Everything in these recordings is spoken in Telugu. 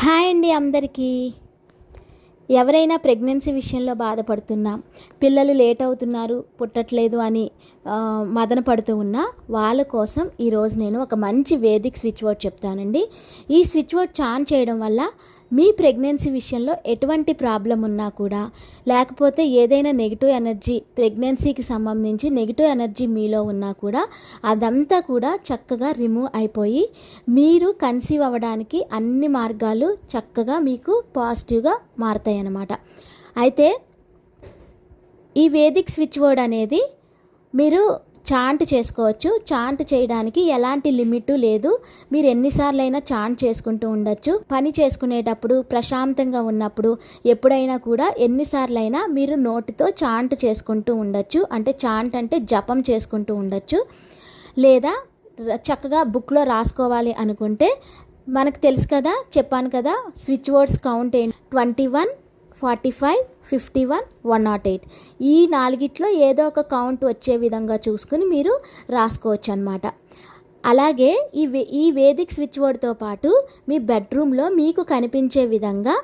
హాయ్ అండి అందరికీ. ఎవరైనా ప్రెగ్నెన్సీ విషయంలో బాధపడుతున్నా పిల్లలు లేట్ అవుతున్నారు పుట్టట్లేదు అని మదన పడుతూ ఉన్నా వాళ్ళ కోసం ఈరోజు నేను ఒక మంచి వేదిక్ స్విచ్ వర్డ్ చెప్తానండి. ఈ స్విచ్ వర్డ్ చాన్ చేయడం వల్ల మీ ప్రెగ్నెన్సీ విషయంలో ఎటువంటి ప్రాబ్లం ఉన్నా కూడా లేకపోతే ఏదైనా నెగిటివ్ ఎనర్జీ ప్రెగ్నెన్సీకి సంబంధించి నెగిటివ్ ఎనర్జీ మీలో ఉన్నా కూడా అదంతా కూడా చక్కగా రిమూవ్ అయిపోయి మీరు కన్సీవ్ అవ్వడానికి అన్ని మార్గాలు చక్కగా మీకు పాజిటివ్గా మారుతాయి అన్నమాట అయితే ఈ వేదిక్ స్విచ్ బోర్డ్ అనేది మీరు చాంట్ చేసుకోవచ్చు. చాంట్ చేయడానికి ఎలాంటి లిమిట్ లేదు. మీరు ఎన్నిసార్లైనా చాంట్ చేసుకుంటూ ఉండొచ్చు. పని చేసుకునేటప్పుడు ప్రశాంతంగా ఉన్నప్పుడు ఎప్పుడైనా కూడా ఎన్నిసార్లైనా మీరు నోటితో చాంట్ చేసుకుంటూ ఉండొచ్చు. అంటే చాంట్ అంటే జపం చేసుకుంటూ ఉండొచ్చు. లేదా చక్కగా బుక్లో రాసుకోవాలి అనుకుంటే మనకు తెలుసు కదా చెప్పాను కదా స్విచ్ బోర్డ్స్ కౌంట్ ఏంటి? Twenty one forty five fifty one one nought eight. ఈ నాలుగిట్లో ఏదో ఒక కౌంట్ వచ్చే విధంగా చూసుకుని మీరు రాసుకోవచ్చు అనమాట అలాగే ఈ వే ఈ వేదిక్ స్విచ్ బోర్డ్తో పాటు మీ బెడ్రూమ్లో మీకు కనిపించే విధంగా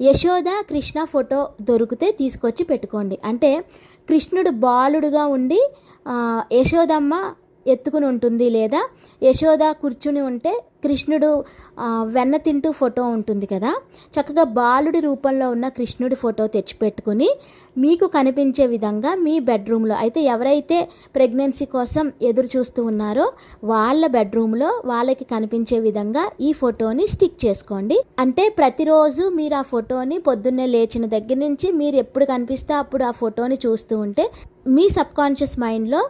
యశోద కృష్ణ ఫోటో దొరికితే తీసుకొచ్చి పెట్టుకోండి. అంటే కృష్ణుడు బాలుడుగా ఉండి యశోదమ్మ ఎత్తుకుని ఉంటుంది లేదా యశోద కూర్చుని ఉంటే కృష్ణుడు వెన్న తింటూ ఫోటో ఉంటుంది కదా. చక్కగా బాలుడి రూపంలో ఉన్న కృష్ణుడి ఫోటో తెచ్చిపెట్టుకుని మీకు కనిపించే విధంగా మీ బెడ్రూమ్లో అయితే ఎవరైతే ప్రెగ్నెన్సీ కోసం ఎదురు చూస్తూ ఉన్నారో వాళ్ళ బెడ్రూమ్లో వాళ్ళకి కనిపించే విధంగా ఈ ఫోటోని స్టిక్ చేసుకోండి. అంటే ప్రతిరోజు మీరు ఆ ఫోటోని పొద్దున్నే లేచిన దగ్గర నుంచి మీరు ఎప్పుడు కనిపిస్తే అప్పుడు ఆ ఫోటోని చూస్తూ ఉంటే మీ సబ్కాన్షియస్ మైండ్లో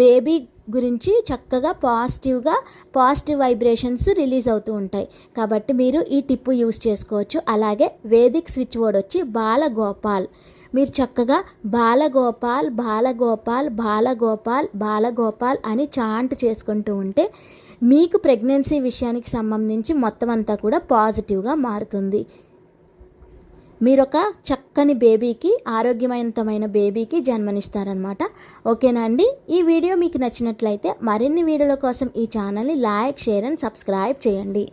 బేబీ గురించి చక్కగా పాజిటివ్గా పాజిటివ్ వైబ్రేషన్స్ రిలీజ్ అవుతూ ఉంటాయి. కాబట్టి మీరు ఈ టిప్పు యూస్ చేసుకోవచ్చు. అలాగే వేదిక్ స్విచ్ బోర్డ్ వచ్చి బాలగోపాల్. మీరు చక్కగా బాలగోపాల్ బాలగోపాల్ బాలగోపాల్ బాలగోపాల్ అని చాంట్ చేసుకుంటూ ఉంటే మీకు ప్రెగ్నెన్సీ విషయానికి సంబంధించి మొత్తం అంతా కూడా పాజిటివ్గా మారుతుంది. మీరొక చక్కని బేబీకి ఆరోగ్యవంతమైన బేబీకి జన్మనిస్తారనమాట ఓకేనా అండి? ఈ వీడియో మీకు నచ్చినట్లయితే మరిన్ని వీడియోల కోసం ఈ ఛానల్ని లైక్ షేర్ అండ్ సబ్స్క్రైబ్ చేయండి.